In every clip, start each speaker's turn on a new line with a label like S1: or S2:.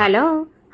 S1: Hello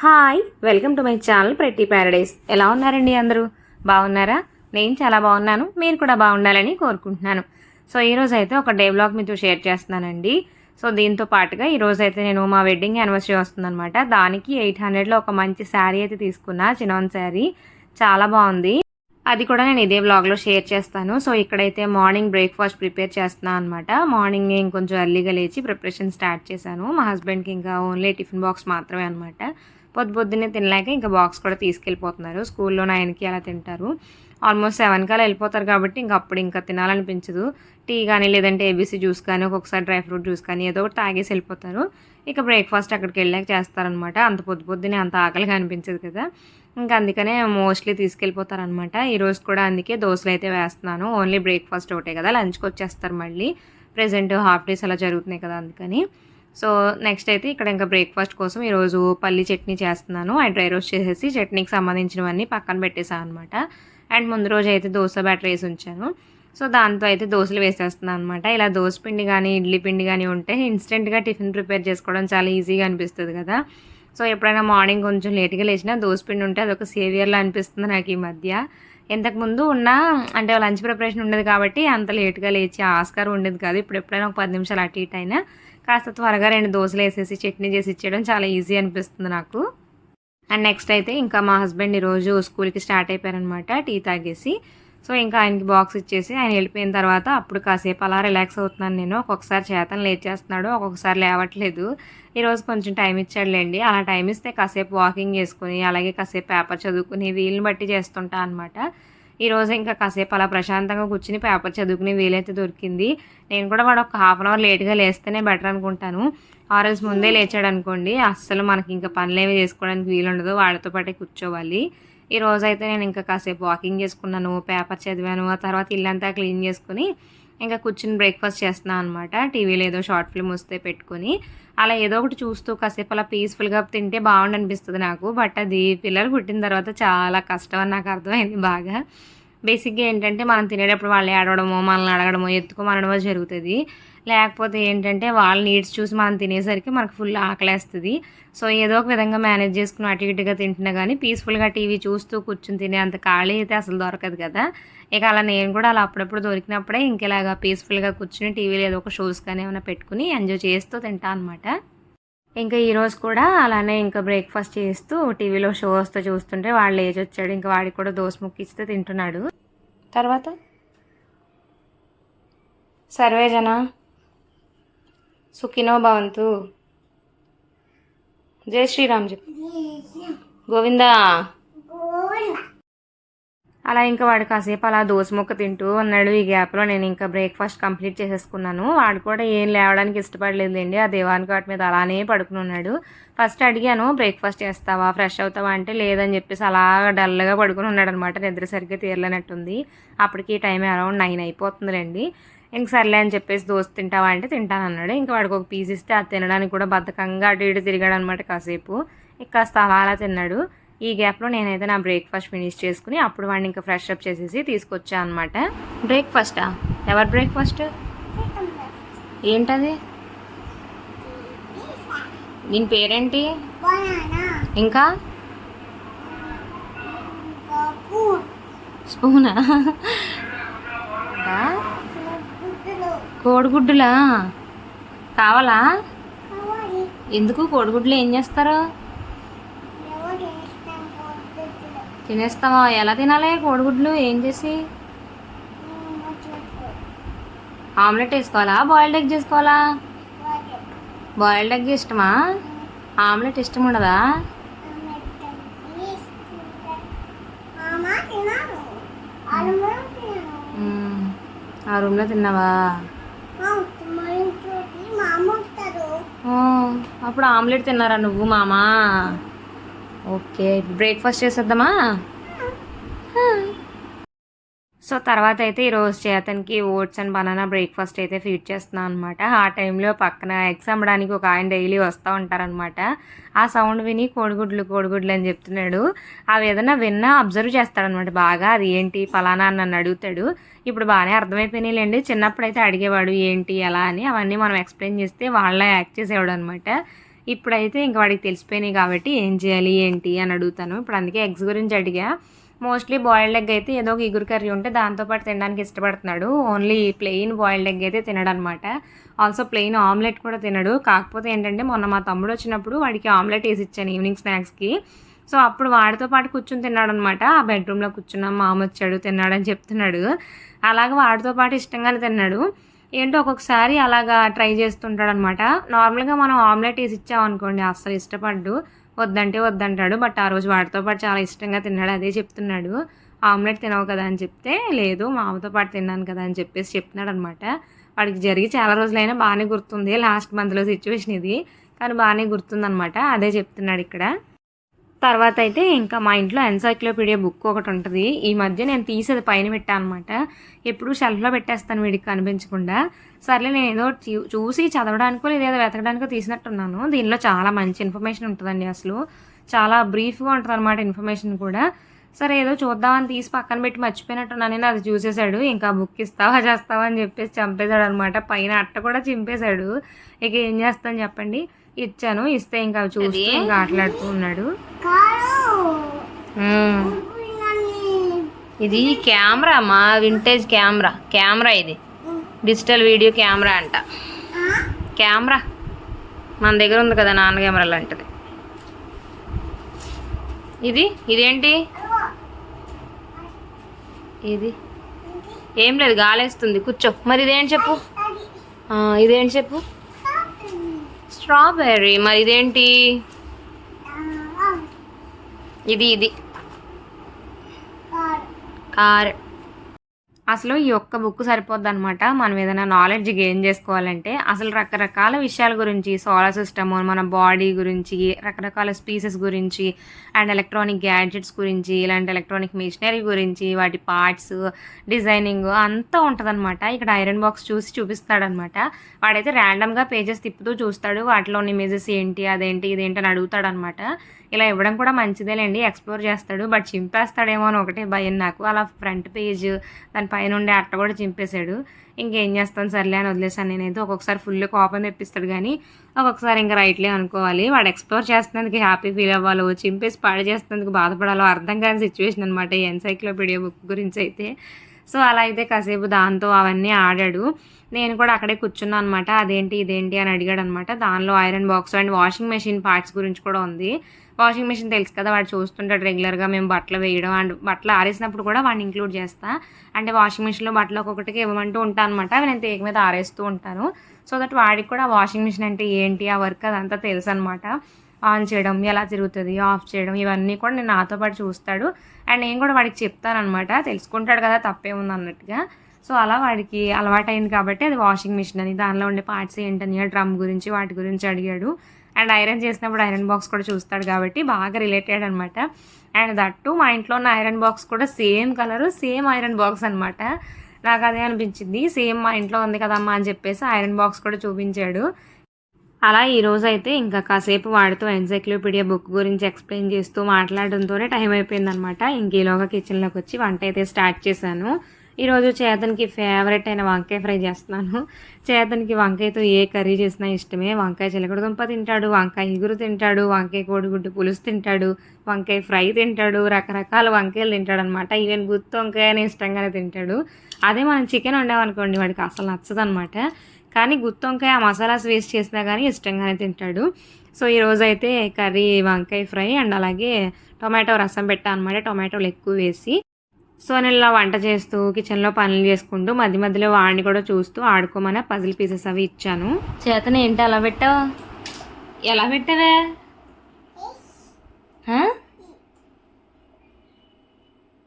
S1: hi welcome to my channel Prathi paradise. ఎలా ఉన్నారండి అందరూ? బాగున్నారా? నేను చాలా బాగున్నాను మీరు కూడా బాగుండాలని కోరుకుంటున్నాను. సో ఈరోజు అయితే ఒక డే బ్లాగ్ మీతో షేర్ చేస్తున్నానండి. సో దీంతో పాటుగా ఈరోజు అయితే నేను మా వెడ్డింగ్ యానివర్సరీ వస్తుందనమాట దానికి ఎయిట్ హండ్రెడ్లో ఒక మంచి శారీ అయితే తీసుకున్నా చినాన్ శారీ. చాలా బాగుంది. అది కూడా నేను ఇదే వ్లాగ్లో షేర్ చేస్తాను. సో ఇక్కడైతే మార్నింగ్ బ్రేక్ఫాస్ట్ ప్రిపేర్ చేస్తున్నాను అనమాట మార్నింగ్ ఇంకొంచెం ఎర్లీగా లేచి ప్రిపరేషన్ స్టార్ట్ చేశాను. మా హస్బెండ్కి ఇంకా ఓన్లీ టిఫిన్ బాక్స్ మాత్రమే అనమాట పొద్దు పొద్దున్నే తినలేక ఇంకా బాక్స్ కూడా తీసుకెళ్ళిపోతున్నారు. స్కూల్లో నైన్కి అలా తింటారు. ఆల్మోస్ట్ సెవెన్ కల్లా వెళ్ళిపోతారు కాబట్టి ఇంకా అప్పుడు ఇంకా తినాలనిపించదు. టీ కానీ లేదంటే ఏబీసీ జ్యూస్ కానీ ఒక్కొక్కసారి డ్రై ఫ్రూట్ జ్యూస్ కానీ ఏదో ఒకటి తాగేసి వెళ్ళిపోతారు. ఇక బ్రేక్ఫాస్ట్ అక్కడికి వెళ్ళాక చేస్తారనమాట అంత పొద్దు పొద్దునే అంత ఆకలిగా అనిపించదు కదా. ఇంకా అందుకనే మోస్ట్లీ తీసుకెళ్ళిపోతారనమాట. ఈరోజు కూడా అందుకే దోశలు అయితే వేస్తున్నాను. ఓన్లీ బ్రేక్ఫాస్ట్ ఒకటే కదా. లంచ్కి వచ్చేస్తారు మళ్ళీ. ప్రజెంట్ హాఫ్ డేస్ అలా జరుగుతున్నాయి కదా అందుకని. సో నెక్స్ట్ అయితే ఇక్కడ ఇంకా బ్రేక్ఫాస్ట్ కోసం ఈరోజు పల్లి చట్నీ చేస్తున్నాను. అండ్ డ్రై రోస్ట్ చేసేసి చట్నీకి సంబంధించినవన్నీ పక్కన పెట్టేసాను అనమాట. అండ్ ముందు రోజు అయితే దోశ బ్యాటర్ వేసి ఉంచాను. సో దాంతో అయితే దోశలు వేసేస్తున్నాను అనమాట. ఇలా దోశ పిండి కానీ ఇడ్లీ పిండి కానీ ఉంటే ఇన్స్టెంట్గా టిఫిన్ ప్రిపేర్ చేసుకోవడం చాలా ఈజీగా అనిపిస్తుంది కదా. సో ఎప్పుడైనా మార్నింగ్ కొంచెం లేట్గా లేచినా పిండి ఉంటే అదొక సేవియర్లా అనిపిస్తుంది నాకు ఈ మధ్య. ఇంతకుముందు ఉన్న అంటే లంచ్ ప్రిపరేషన్ ఉండేది కాబట్టి అంత లేట్గా లేచి ఆస్కారం ఉండేది కాదు. ఇప్పుడు ఎప్పుడైనా ఒక పది నిమిషాలు అటు ఇటు అయినా కాస్త త్వరగా రెండు దోశలు వేసేసి చట్నీ చేసి ఇచ్చేయడం చాలా ఈజీ అనిపిస్తుంది నాకు. అండ్ నెక్స్ట్ అయితే ఇంకా మా హస్బెండ్ ఈరోజు స్కూల్కి స్టార్ట్ అయిపోయారనమాట టీ తాగేసి. సో ఇంకా ఆయనకి బాక్స్ ఇచ్చేసి ఆయన వెళ్ళిపోయిన తర్వాత అప్పుడు కాసేపు అలా రిలాక్స్ అవుతున్నాను నేను. ఒక్కొక్కసారి చేతను లేచేస్తున్నాడు ఒక్కొక్కసారి లేవట్లేదు. ఈరోజు కొంచెం టైం ఇచ్చాడులేండి. అలా టైం ఇస్తే కాసేపు వాకింగ్ చేసుకుని అలాగే కాసేపు పేపర్ చదువుకుని వీలుని బట్టి చేస్తుంటా అనమాట ఈరోజు ఇంకా కాసేపు అలా ప్రశాంతంగా కూర్చుని పేపర్ చదువుకుని వీలైతే దొరికింది. నేను కూడా వాడు ఒక హాఫ్ అన్ అవర్ లేట్గా లేస్తేనే బెటర్ అనుకుంటాను. ఆర్ఎల్స్ ముందే లేచాడు అనుకోండి అస్సలు మనకి ఇంకా పనులేమి చేసుకోవడానికి వీలుండదు. వాడితో పాటే కూర్చోవాలి. ఈ రోజైతే అయితే నేను ఇంకా కాసేపు వాకింగ్ చేసుకున్నాను పేపర్ చదివాను ఆ తర్వాత ఇల్లంతా క్లీన్ చేసుకుని ఇంకా కూర్చుని బ్రేక్ఫాస్ట్ చేస్తున్నాను అనమాట టీవీలో ఏదో షార్ట్ ఫిల్మ్ వస్తే పెట్టుకొని అలా ఏదో ఒకటి చూస్తూ కాసేపు అలా పీస్ఫుల్గా తింటే బాగుండి అనిపిస్తుంది నాకు. బట్ అది పిల్లలు పుట్టిన తర్వాత చాలా కష్టం అని నాకు అర్థమైంది బాగా. బేసిక్గా ఏంటంటే మనం తినేటప్పుడు వాళ్ళు ఏడవడమో మనల్ని అడగడమో ఎత్తుకోమనడమో జరుగుతుంది. లేకపోతే ఏంటంటే వాళ్ళ నీడ్స్ చూసి మనం తినేసరికి మనకు ఫుల్ ఆకలేస్తుంది. సో ఏదో ఒక విధంగా మేనేజ్ చేసుకుని అటు ఇటుగా తింటున్నా కానీ పీస్ఫుల్గా టీవీ చూస్తూ కూర్చుని తినే అంత ఖాళీ అయితే అసలు దొరకదు కదా. ఇక అలా నేను కూడా అలా అప్పుడప్పుడు దొరికినప్పుడే ఇంకెలాగా పీస్ఫుల్గా కూర్చుని టీవీలో ఏదో ఒక షోస్ కానీ ఏమైనా పెట్టుకుని ఎంజాయ్ చేస్తూ తింటా అనమాట ఇంకా ఈరోజు కూడా అలానే ఇంకా బ్రేక్ఫాస్ట్ చేస్తూ టీవీలో షో వస్తూ చూస్తుంటే వాళ్ళు ఏజ్ వచ్చాడు. ఇంకా వాడికి కూడా దోశ ముక్కిస్తే తింటున్నాడు. తర్వాత? సర్వేజనా? సుఖినో భవంతు. జై శ్రీరామ్ చెప్పు. గోవిందా. అలా ఇంకా వాడు కాసేపు అలా దోశ ముక్క తింటూ ఉన్నాడు. ఈ గ్యాప్లో నేను ఇంకా బ్రేక్ఫాస్ట్ కంప్లీట్ చేసేసుకున్నాను. వాడు కూడా ఏం లేవడానికి ఇష్టపడలేదండి ఆ దేవానికి వాటి మీద అలానే పడుకుని ఉన్నాడు. ఫస్ట్ అడిగాను బ్రేక్ఫాస్ట్ చేస్తావా? ఫ్రెష్ అవుతావా? అంటే లేదని చెప్పేసి అలా డల్గా పడుకుని ఉన్నాడు అనమాట నిద్ర సరిగ్గా తీరలేనట్టుంది. అప్పటికి టైం అరౌండ్ నైన్ అయిపోతుందిలేండి. ఇంక సర్లే అని చెప్పేసి దోశ తింటావా అంటే తింటాను అన్నాడు. ఇంకా వాడికి ఒక పీస్ ఇస్తే అది తినడానికి కూడా బద్ధకంగా అటు ఇటు తిరిగాడు అనమాట కాసేపు. ఇక కాస్త అలా అలా తిన్నాడు. ఈ గ్యాప్లో నేనైతే నా బ్రేక్ఫాస్ట్ ఫినిష్ చేసుకుని అప్పుడు వాడిని ఇంకా ఫ్రెష్ అప్ చేసేసి తీసుకొచ్చా అనమాట బ్రేక్ఫాస్టా ఎవరు బ్రేక్ఫాస్ట్ ఏంటది? దీని పేరేంటి? ఇంకా? స్పూనా? కోడిగుడ్డులా? కావాలా? ఎందుకు? కోడిగుడ్లు ఏం చేస్తారు? తినేస్తావా? ఎలా తినాలి కోడిగుడ్లు? ఏం చేసి? ఆమ్లెట్ వేసుకోవాలా? బాయిల్డ్ ఎగ్ చేసుకోవాలా? Boiled egg. ఇష్టమా? ఆమ్లెట్ ఇష్టం ఉండదా. ఆ రూమ్లో తిన్నావా? అప్పుడు ఆమ్లెట్ తిన్నారా నువ్వు మామా? ఓకే బ్రేక్ఫాస్ట్ చేసేద్దామా? సో తర్వాత అయితే ఈరోజు చేతనికి ఓట్స్ అండ్ బనానా బ్రేక్ఫాస్ట్ అయితే ఫీడ్ చేస్తున్నాను అనమాట ఆ టైంలో పక్కన ఎగ్స్ అమ్మడానికి ఒక ఆయన డైలీ వస్తూ ఉంటారనమాట ఆ సౌండ్ విని కోడిగుడ్లు కోడిగుడ్లు అని చెప్తున్నాడు. అవి ఏదైనా విన్నా అబ్జర్వ్ చేస్తాడనమాట బాగా. అది ఏంటి? ఫలానా అని నన్ను అడుగుతాడు. ఇప్పుడు బాగానే అర్థమైపోయినాయిలేండి. చిన్నప్పుడు అయితే అడిగేవాడు ఏంటి ఎలా అని. అవన్నీ మనం ఎక్స్ప్లెయిన్ చేస్తే వాళ్ళ యాక్ట్ చేసేవాడు అనమాట ఇప్పుడైతే ఇంకా వాడికి తెలిసిపోయినాయి కాబట్టి ఏం చేయాలి ఏంటి అని అడుగుతాను. ఇప్పుడు అందుకే ఎగ్స్ గురించి అడిగా. మోస్ట్లీ బాయిల్డ్ ఎగ్ అయితే ఏదో ఒక ఇగురు కర్రీ ఉంటే దాంతోపాటు తినడానికి ఇష్టపడుతున్నాడు. ఓన్లీ ప్లెయిన్ బాయిల్డ్ ఎగ్ అయితే తినడనమాట. ఆల్సో ప్లెయిన్ ఆమ్లెట్ కూడా తినడు. కాకపోతే ఏంటంటే మొన్న మా తమ్ముడు వచ్చినప్పుడు వాడికి ఆమ్లెట్ వేసి ఇచ్చాను ఈవినింగ్ స్నాక్స్కి సో అప్పుడు వాడితో పాటు కూర్చుని తిన్నాడు అనమాట ఆ బెడ్రూమ్లో కూర్చున్నాం మామ వచ్చాడు తిన్నాడని చెప్తున్నాడు. అలాగే వాడితో పాటు ఇష్టంగానే తిన్నాడు. ఏంటో ఒక్కొక్కసారి అలాగా ట్రై చేస్తుంటాడు అనమాట నార్మల్గా మనం ఆమ్లెట్ వేసి ఇచ్చామనుకోండి అస్సలు ఇష్టపడ్డు. వద్దంటే వద్దంటాడు బట్ ఆ రోజు వాడితో పాటు చాలా ఇష్టంగా తిన్నాడు అదే చెప్తున్నాడు. ఆమ్లెట్ తినవు కదా అని చెప్తే లేదు మామతో పాటు తిన్నాను కదా అని చెప్పేసి చెప్తున్నాడు అనమాట వాడికి జరిగి చాలా రోజులైనా బాగానే గుర్తుంది లాస్ట్ మంత్లో సిచ్యువేషన్ ఇది. కానీ బాగానే గుర్తుందనమాట అదే చెప్తున్నాడు ఇక్కడ. తర్వాత అయితే ఇంకా మా ఇంట్లో ఎన్సైక్లోపీడియా బుక్ ఒకటి ఉంటుంది. ఈ మధ్య నేను తీసేది పైన పెట్టాను అనమాట ఎప్పుడు షెల్ఫ్లో పెట్టేస్తాను వీడికి కనిపించకుండా. సర్లే నేను ఏదో చూసి చదవడానికో లేదా వెతకడానికో తీసినట్టున్నాను. దీనిలో చాలా మంచి ఇన్ఫర్మేషన్ ఉంటుందండి అసలు. చాలా బ్రీఫ్గా ఉంటుంది అనమాట ఇన్ఫర్మేషన్ కూడా. సరే ఏదో చూద్దామని తీసి పక్కన పెట్టి మర్చిపోయినట్టున్నాను. నేను అది చూసేశాడు. ఇంకా బుక్ ఇస్తావా చేస్తావా అని చెప్పేసి చంపేశాడు అనమాట పైన అట్ట కూడా చింపేశాడు. ఇక ఏం చేస్తాను చెప్పండి. ఇచ్చాను. ఇస్తే ఇంకా చూస్తూ ఇంకా ఆటలాడుతూ ఉన్నాడు. ఇది కెమెరా మా వింటేజ్ కెమెరా. కెమెరా ఇది. డిజిటల్ వీడియో కెమెరా అంట. కెమెరా. మన దగ్గర ఉంది కదా నాన్న కెమెరా లాంటిది. ఇది? ఇదేంటి? ఇది? ఏం లేదు గాలేస్తుంది. కూర్చో. మరి ఇదేంటి చెప్పు? ఇదేంటి చెప్పు? స్ట్రాబెర్రీ మరి ఇదేంటి? ఇది ఇది. కార్. అసలు ఈ ఒక్క బుక్ సరిపోద్ది అనమాట మనం ఏదైనా నాలెడ్జ్ గెయిన్ చేసుకోవాలంటే అసలు రకరకాల విషయాల గురించి సోలార్ సిస్టమ్ మన బాడీ గురించి రకరకాల స్పీసెస్ గురించి అండ్ ఎలక్ట్రానిక్ గ్యాడ్జెట్స్ గురించి ఇలాంటి ఎలక్ట్రానిక్ మిషనరీ గురించి వాటి పార్ట్స్ డిజైనింగ్ అంతా ఉంటుందన్నమాట. ఇక్కడ ఐరన్ బాక్స్ చూసి చూపిస్తాడనమాట వాడైతే ర్యాండమ్గా పేజెస్ తిప్పుతూ చూస్తాడు. వాటిలోని ఇమేజెస్ ఏంటి అదేంటి ఇదేంటి అని అడుగుతాడనమాట ఇలా ఇవ్వడం కూడా మంచిదేలేండి ఎక్స్ప్లోర్ చేస్తాడు. బట్ చింపేస్తాడేమో అని ఒకటే భయం నాకు. అలా ఫ్రంట్ పేజ్ దాని పైన ఉండే అట్ట కూడా చింపేశాడు. ఇంకేం చేస్తాను సర్లే అని వదిలేసాను నేనైతే. ఒక్కొక్కసారి ఫుల్ కోపం తెప్పిస్తాడు కానీ ఒక్కొక్కసారి ఇంకా రైట్లే అనుకోవాలి. వాడు ఎక్స్ప్లోర్ చేస్తున్నందుకు హ్యాపీ ఫీల్ అవ్వాలో చింపేసి పాడు చేస్తున్నందుకు బాధపడాలో అర్థం కాని సిచ్యువేషన్ అనమాట ఈ ఎన్సైక్లోపీడియా బుక్ గురించి అయితే. సో అలా అయితే కాసేపు దాంతో అవన్నీ ఆడాడు. నేను కూడా అక్కడే కూర్చున్నాను అనమాట అదేంటి ఇదేంటి అని అడిగాడు అనమాట దానిలో iron box and washing machine parts గురించి కూడా ఉంది. వాషింగ్ మెషిన్ తెలుసు కదా వాడు చూస్తుంటాడు రెగ్యులర్గా మేము బట్టలు వేయడం. అండ్ బట్టలు ఆరేసినప్పుడు కూడా వాడిని ఇంక్లూడ్ చేస్తా. అంటే వాషింగ్ మెషిన్లో బట్టలు ఒక్కొక్కటికి ఇవ్వమంటూ ఉంటాను అనమాట అవి నేను తేగ మీద ఆరేస్తూ ఉంటాను. సో దట్ వాడికి కూడా వాషింగ్ మెషిన్ అంటే ఏంటి ఆ వర్క్ అదంతా తెలుసు అనమాట ఆన్ చేయడం ఎలా తిరుగుతుంది ఆఫ్ చేయడం ఇవన్నీ కూడా నేను నాతో పాటు చూస్తాడు. అండ్ నేను కూడా వాడికి చెప్తాను అనమాట తెలుసుకుంటాడు కదా తప్పే ఉంది అన్నట్టుగా. సో అలా వాడికి అలవాటైంది కాబట్టి అది వాషింగ్ మిషన్ అని. దానిలో ఉండే పార్ట్స్ ఏంటని డ్రమ్ గురించి వాటి గురించి అడిగాడు. అండ్ ఐరన్ చేసినప్పుడు ఐరన్ బాక్స్ కూడా చూస్తాడు కాబట్టి బాగా రిలేటెడ్ అనమాట అండ్ దట్టు మా ఇంట్లో ఉన్న ఐరన్ బాక్స్ కూడా same colour same iron box అనమాట నాకు అదే అనిపించింది. సేమ్ మా ఇంట్లో ఉంది కదమ్మా అని చెప్పేసి ఐరన్ బాక్స్ కూడా చూపించాడు. అలా ఈ రోజు అయితే ఇంకా కాసేపు వాడుతూ ఎన్సైక్లోపీడియా బుక్ గురించి ఎక్స్ప్లెయిన్ చేస్తూ మాట్లాడడంతోనే టైం అయిపోయిందనమాట ఇంకేలోగా కిచెన్లోకి వచ్చి వంట అయితే స్టార్ట్ చేశాను. ఈరోజు చేతన్కి ఫేవరెట్ అయిన వంకాయ ఫ్రై చేస్తున్నాను. చేతన్కి వంకాయతో ఏ కర్రీ చేసినా ఇష్టమే. వంకాయ చిలకడ దుంప తింటాడు వంకాయ ఇగురు తింటాడు వంకాయ కోడిగుడ్డు పులుసు తింటాడు వంకాయ ఫ్రై తింటాడు రకరకాల వంకాయలు తింటాడు అనమాట ఈవెన్ గుత్తి వంకాయ అని ఇష్టంగానే తింటాడు. అదే మనం చికెన్ వండామనుకోండి వాడికి అసలు నచ్చదు అనమాట కానీ గుత్తి వంకాయ ఆ మసాలాస్ వేస్ట్ చేసినా కానీ ఇష్టంగానే తింటాడు. సో ఈ అయితే కర్రీ వంకాయ ఫ్రై అండ్ అలాగే టొమాటో రసం పెట్టా అనమాట టొమాటోలు ఎక్కువ వేసి సో నేను ఇలా వంట చేస్తూ కిచెన్లో పనులు చేసుకుంటూ మధ్య మధ్యలో వాడిని కూడా చూస్తూ ఆడుకోమని పజిల్ పీసెస్ అవి ఇచ్చాను. చేతన ఏంటి అలా పెట్టావు? ఎలా పెట్టావే? హ?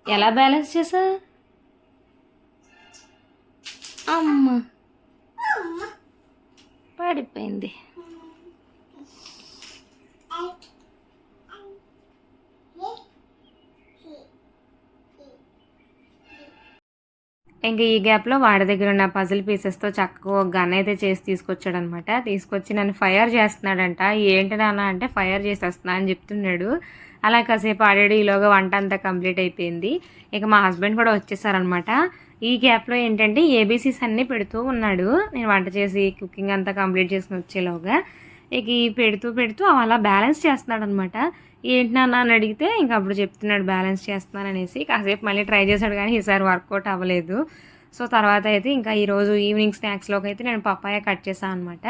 S1: ఎలా బ్యాలెన్స్ చేసా అమ్మ. పడిపోయింది. ఇంకా ఈ గ్యాప్లో వాడి దగ్గర ఉన్న పజిల్ పీసెస్తో చక్కగా గన్ అయితే చేసి తీసుకొచ్చాడనమాట. తీసుకొచ్చి నన్ను ఫైర్ చేస్తున్నాడంట. ఏంటి నాన్న అంటే ఫైర్ చేసేస్తున్నా అని చెప్తున్నాడు. అలా కాసేపు ఆడాడు. ఈలోగా వంట అంతా కంప్లీట్ అయిపోయింది. ఇక మా హస్బెండ్ కూడా వచ్చేసారనమాట. ఈ గ్యాప్లో ఏంటంటే ఏబీసీస్ అన్నీ పెడుతూ ఉన్నాడు. నేను వంట చేసి కుకింగ్ అంతా కంప్లీట్ చేసుకుని వచ్చేలోగా. ఇక ఈ పెడుతూ పెడుతూ అలా బ్యాలెన్స్ చేస్తున్నాడు అనమాట ఏంటి నాన్న అని అడిగితే ఇంకా అప్పుడు చెప్తున్నాడు బ్యాలెన్స్ చేస్తున్నాను అనేసి. కాసేపు మళ్ళీ ట్రై చేశాడు కానీ ఈసారి వర్కౌట్ అవ్వలేదు. సో తర్వాత అయితే ఇంకా ఈరోజు ఈవినింగ్ స్నాక్స్లోకి అయితే నేను పప్పాయ కట్ చేశాను అనమాట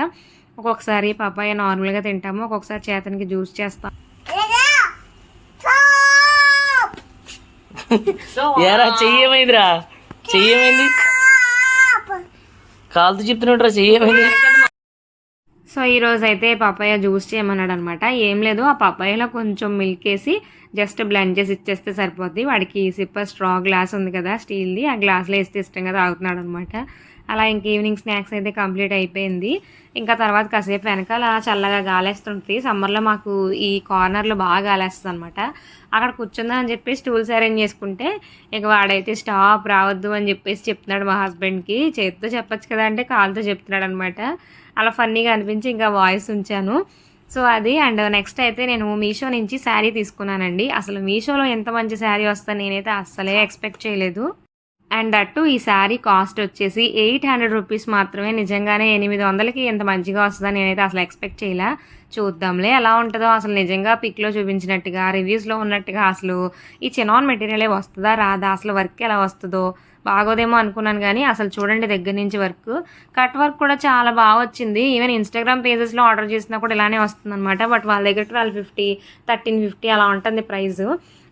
S1: ఒక్కొక్కసారి పప్పాయ నార్మల్గా తింటాము ఒక్కొక్కసారి చేతనికి జ్యూస్ చేస్తాం.
S2: ఏరా చెయ్యమైందిరా? చెయ్యమైంది? కాలుతో చెప్తున్నట్రా చెయ్యమైంది?
S1: సో ఈరోజు అయితే పాపాయ జ్యూస్ చేయమన్నాడు అనమాట ఏం లేదు ఆ పపాయలో కొంచెం మిల్క్ వేసి జస్ట్ బ్లెండ్ చేసి ఇచ్చేస్తే సరిపోద్ది. వాడికి సిప్పర్ స్ట్రా గ్లాస్ ఉంది కదా స్టీల్ది ఆ గ్లాస్లో వేస్తే ఇష్టంగా తాగుతున్నాడు అనమాట అలా ఇంక ఈవినింగ్ స్నాక్స్ అయితే కంప్లీట్ అయిపోయింది. ఇంకా తర్వాత కాసేపు వెనకాల చల్లగా గాలేస్తుంటుంది సమ్మర్లో మాకు ఈ కార్నర్లో బాగా గాలేస్తుంది అనమాట అక్కడ కూర్చుందా అని చెప్పి స్టూల్స్ అరేంజ్ చేసుకుంటే ఇక వాడైతే స్టాప్ రావద్దు అని చెప్పేసి చెప్తున్నాడు మా హస్బెండ్కి చేతితో చెప్పొచ్చు కదా అంటే కాలుతో చెప్తున్నాడు అనమాట అలా ఫన్నీగా అనిపించి ఇంకా వాయిస్ ఉంచాను. సో అది అండ్ నెక్స్ట్ అయితే నేను మీషో నుంచి శారీ తీసుకున్నానండి. అసలు మీషోలో ఎంత మంచి శారీ వస్తా నేనైతే అస్సలే ఎక్స్పెక్ట్ చేయలేదు. అండ్ అట్టు ఈ శారీ కాస్ట్ వచ్చేసి ఎయిట్ హండ్రెడ్ రూపీస్ మాత్రమే. నిజంగానే ఎనిమిది వందలకి ఎంత మంచిగా వస్తుందని నేనైతే అసలు ఎక్స్పెక్ట్ చేయలే. చూద్దాంలే ఎలా ఉంటుందో అసలు నిజంగా పిక్లో చూపించినట్టుగా రివ్యూస్లో ఉన్నట్టుగా అసలు ఈ చినాన్ మెటీరియలే వస్తుందా రాదా అసలు వర్క్ ఎలా వస్తుందో బాగోదేమో అనుకున్నాను కానీ అసలు చూడండి దగ్గర నుంచి వర్క్. కట్ వర్క్ కూడా చాలా బాగా వచ్చింది. ఈవెన్ ఇన్స్టాగ్రామ్ పేజెస్లో ఆర్డర్ చేసినా కూడా ఇలానే వస్తుంది అనమాట బట్ వాళ్ళ దగ్గర ట్వెల్వ్ ఫిఫ్టీ థర్టీన్ ఫిఫ్టీ అలా ఉంటుంది ప్రైస్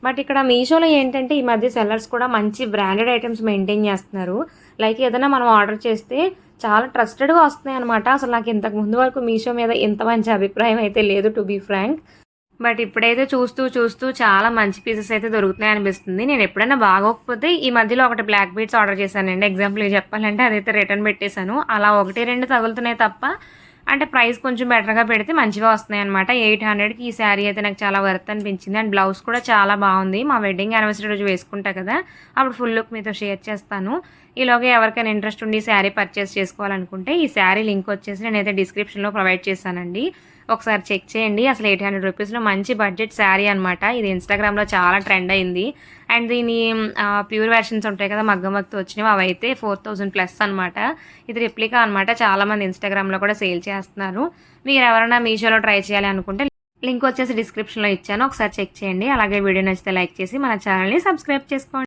S1: బట్ ఇక్కడ మీషోలో ఏంటంటే ఈ మధ్య సెల్లర్స్ కూడా మంచి బ్రాండెడ్ ఐటమ్స్ మెయింటైన్ చేస్తున్నారు. లైక్ ఏదైనా మనం ఆర్డర్ చేస్తే చాలా ట్రస్టెడ్గా వస్తున్నాయి అనమాట అసలు నాకు ఇంతకు ముందు వరకు మీషో మీద ఇంత మంచి అభిప్రాయం అయితే లేదు టు బీ ఫ్రాంక్ బట్ ఇప్పుడైతే చూస్తూ చూస్తూ చాలా మంచి పీసెస్ అయితే దొరుకుతున్నాయి అనిపిస్తుంది. నేను ఎప్పుడైనా బాగోకపోతే ఈ మధ్యలో ఒకటి బ్లాక్ బీట్స్ ఆర్డర్ చేశానండి. ఎగ్జాంపుల్ చెప్పాలంటే అదైతే రిటర్న్ పెట్టేశాను. అలా ఒకటి రెండు తగులుతున్నాయి తప్ప అంటే ప్రైస్ కొంచెం బెటర్గా పెడితే మంచిగా వస్తున్నాయి అనమాట ఎయిట్ హండ్రెడ్కి ఈ శారీ అయితే నాకు చాలా వర్త్ అనిపించింది. అండ్ బ్లౌజ్ కూడా చాలా బాగుంది. మా వెడ్డింగ్ యానివర్సరీ రోజు వేసుకుంటా కదా అప్పుడు ఫుల్ లుక్ మీతో షేర్ చేస్తాను. ఈలోగా ఎవరికైనా ఇంట్రెస్ట్ ఉండి శారీ పర్చేస్ చేసుకోవాలనుకుంటే ఈ శారీ లింక్ వచ్చేసి నేనైతే డిస్క్రిప్షన్లో ప్రొవైడ్ చేశానండి. ఒకసారి చెక్ చేయండి. అసలు ఎయిట్ హండ్రెడ్ రూపీస్లో మంచి బడ్జెట్ శారీ అనమాట ఇది ఇన్స్టాగ్రామ్లో చాలా ట్రెండ్ అయింది. అండ్ దీని ప్యూర్ వెర్షన్స్ ఉంటాయి కదా మగ్గ మగ్గుతో వచ్చినవి అవి అయితే ఫోర్ థౌజండ్ ప్లస్ అనమాట ఇది రిప్లికా అనమాట చాలామంది ఇన్స్టాగ్రామ్లో కూడా సేల్ చేస్తున్నారు. మీరు ఎవరైనా మీషోలో ట్రై చేయాలి అనుకుంటే లింక్ వచ్చేసి డిస్క్రిప్షన్లో ఇచ్చాను. ఒకసారి చెక్ చేయండి. అలాగే వీడియో నచ్చితే లైక్ చేసి మన ఛానల్ని సబ్స్క్రైబ్ చేసుకోండి.